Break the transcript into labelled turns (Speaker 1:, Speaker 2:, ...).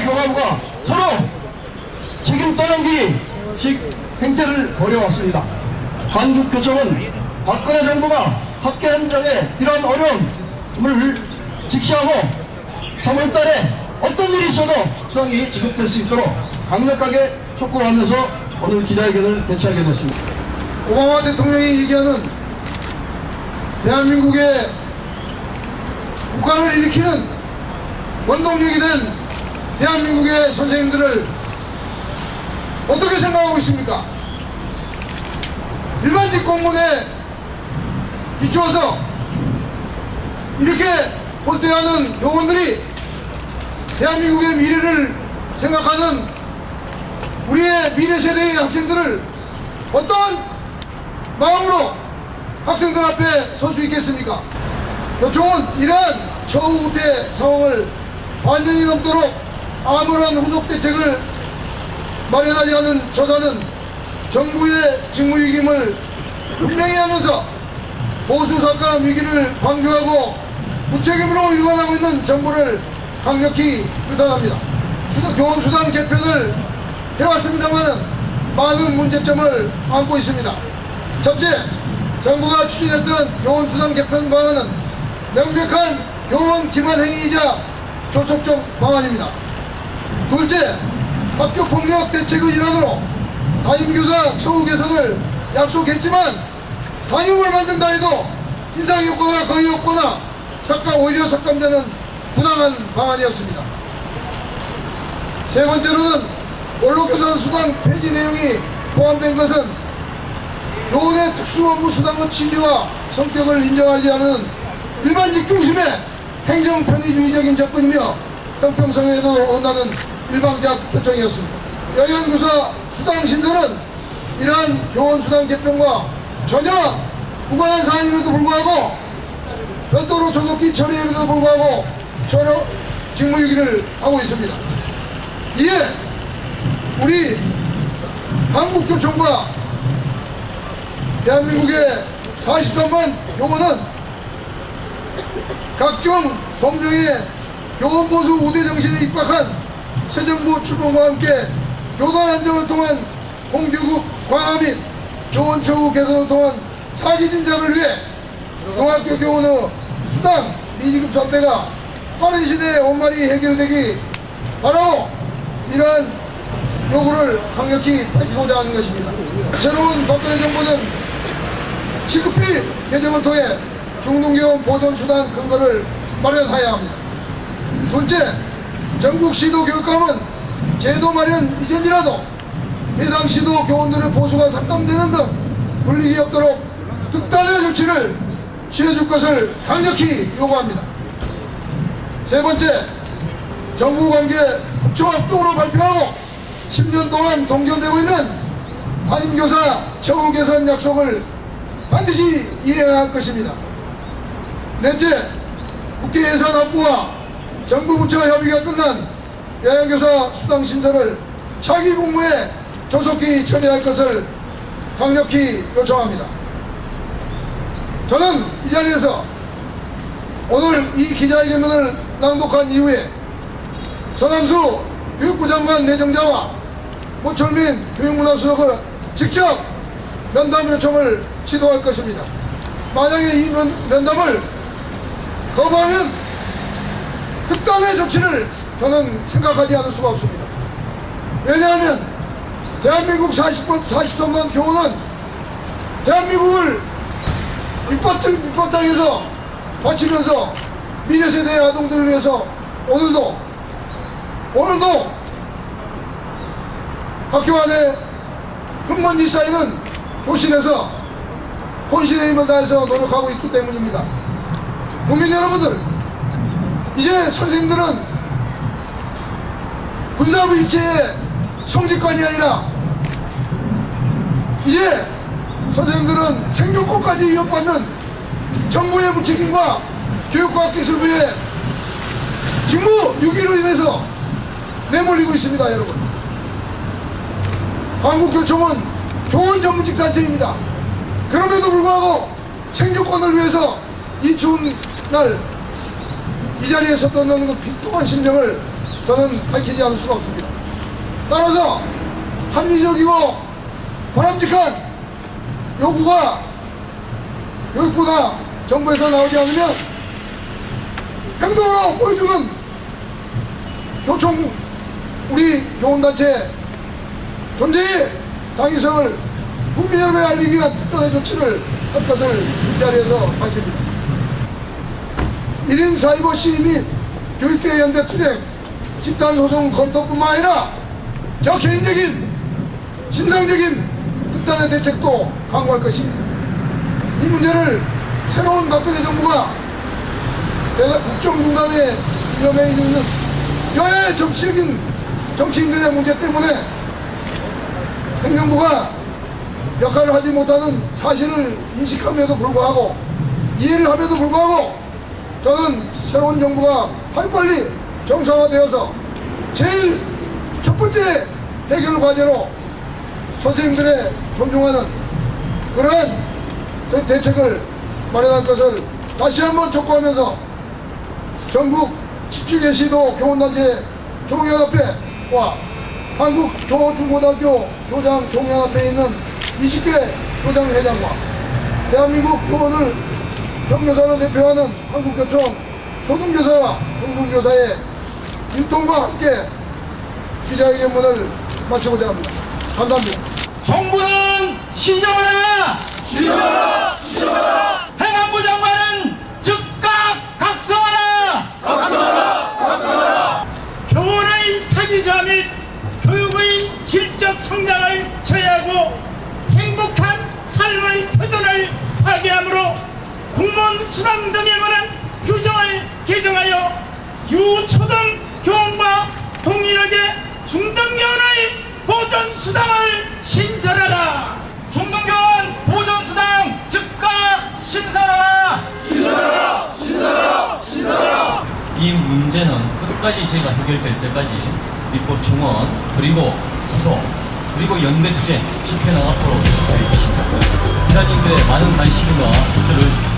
Speaker 1: 교감과 서로 책임 떠넘기식 행태를 벌여왔습니다. 한국교총은 박근혜 정부가 학계 현장에 이러한 어려움을 직시하고 3월달에 어떤 일이 있어도 수당이 지급될 수 있도록 강력하게 촉구하면서 오늘 기자회견을 개최하게 됐습니다.
Speaker 2: 오바마 대통령이 얘기하는 대한민국의 북한을 일으키는 원동력이 된 대한민국의 선생님들을 어떻게 생각하고 있습니까? 일반직 공무원에 비추어서 이렇게 홀대하는 교원들이 대한민국의 미래를 생각하는 우리의 미래 세대의 학생들을 어떤 마음으로 학생들 앞에 설 수 있겠습니까? 교총은 이러한 처우후퇴 상황을 반년이 넘도록 아무런 후속 대책을 마련하지 않은 저자는 정부의 직무유기임을 분명히 하면서 보수사과 위기를 방조하고 무책임으로 위반하고 있는 정부를 강력히 규탄합니다. 수도, 교원수당 개편을 해왔습니다만 많은 문제점을 안고 있습니다. 첫째, 정부가 추진했던 교원수당 개편 방안은 명백한 교원 기만 행위이자 조속적 방안입니다. 둘째, 학교 폭력 대책의 일환으로 담임교사 처우 개선을 약속했지만 담임을 만든다 해도 인상 효과가 거의 없거나 삭감 오히려 삭감되는 부당한 방안이었습니다. 세 번째로는 원로교사 수당 폐지 내용이 포함된 것은 교원의 특수 업무 수당의 취지와 성격을 인정하지 않은 일반직 중심의 행정 편의주의적인 접근이며 형평성에도 온다는 일방적 결정이었습니다. 영양교사 수당 신설은 이러한 교원 수당 개편과 전혀 무관한 사안임에도 불구하고 별도로 조속히 처리함에도 불구하고 처로 직무유기를 하고 있습니다. 이에 우리 한국교총과 대한민국의 43만 교원은 각종 법령의 교원보수 우대 정신에 입각한 새 정부 출범과 함께 교단 안정을 통한 공교육 강화 및 교원 처우 개선을 통한 사기 진작을 위해 중학교 교원의 수당 미지급 사태가 빠른 시대에 원만히 해결되기 바로 이러한 요구를 강력히 밝히고자 하는 것입니다. 새로운 박근혜 정부는 시급히 개정을 통해 중등교원 보존수단 근거를 마련하여야 합니다. 둘째, 전국 시도 교육감은 제도 마련 이전이라도 해당 시도 교원들의 보수가 삭감되는 등 불이익이 없도록 특단의 조치를 취해줄 것을 강력히 요구합니다. 세 번째, 정부 관계 국초합동으로 발표하고 10년 동안 동결되고 있는 담임교사 처우 개선 약속을 반드시 이행할 것입니다. 넷째, 국회 예산 확보와 정부 부처 협의가 끝난 영양교사 수당 신설을 차기 국무에 조속히 처리할 것을 강력히 요청합니다. 저는 이 자리에서 오늘 이 기자회견문을 낭독한 이후에 서남수 교육부 장관 내정자와 모철민 교육문화수석을 직접 면담 요청을 시도할 것입니다. 만약에 이 면, 면담을 거부하면 특단의 조치를 저는 생각하지 않을 수가 없습니다. 왜냐하면 대한민국 40번, 43만 교원은 대한민국을 밑바탕, 밑바탕에서 바치면서 미래 세대의 아동들을 위해서 오늘도 오늘도 학교 안에 흙먼지 쌓이는 교실에서 혼신의 힘을 다해서 노력하고 있기 때문입니다. 국민 여러분들, 이제 선생님들은 군사부 일체의 성직관이 아니라 이제 선생님들은 생존권까지 위협받는 정부의 무책임과 교육과학기술부의 직무 유기로 인해서 내몰리고 있습니다, 여러분. 한국교총은 교원 전문직 단체입니다. 그럼에도 불구하고 생존권을 위해서 이 추운 날 이 자리에 섰던 그 빈통한 심정을 저는 밝히지 않을 수가 없습니다. 따라서 합리적이고 바람직한 요구가 교육부나 정부에서 나오지 않으면 행동으로 보여주는 교총 우리 교원단체 존재의 당위성을 국민 여러분에 알리기 위한 특단의 조치를 할 것을 이 자리에서 밝힙니다. 1인 사이버 시위 및 교육계 연대 투쟁 집단 소송 검토뿐만 아니라 저 개인적인 신상적인 특단의 대책도 강구할 것입니다. 이 문제를 새로운 박근혜 정부가 국정 중단의 위험에 있는 여야의 정치적인 정치인들의 문제 때문에 행정부가 역할을 하지 못하는 사실을 인식함에도 불구하고 이해를 함에도 불구하고 저는 새로운 정부가 하루빨리 정상화되어서 제일 첫 번째 해결 과제로 선생님들의 존중하는 그러한 그 대책을 마련할 것을 다시 한번 촉구하면서 전국 17개 시도 교원단체 종연합회와 한국 조중고등학교 교장 종연합회에 있는 20개 교장 회장과 대한민국 교원을 경교사로 대표하는 한국교총 초등교사와 중등교사의 일동과 함께 기자회견문을 마치고자 합니다. 감사합니다.
Speaker 3: 정부는 시정하라! 시정하라! 시정하라! 행안부 장관은 즉각 각성하라! 각성하라! 각성하라! 교원의 사기자 및 교육의 질적 성장을 저해하고 행복한 삶의 표준을 파괴함으로 공무원 수당 등에 관한 규정을 개정하여 유초등 교원과 동일하게 중등교원의 보전 수당을 신설하라. 중등교원 보전 수당 즉각 신설하라.
Speaker 4: 이 문제는 끝까지 저희가 해결될 때까지 입법 청원 그리고 소송 그리고 연대 투쟁 집회는 앞으로 계속될 것입니다. 기자님들의 많은 관심과 협조를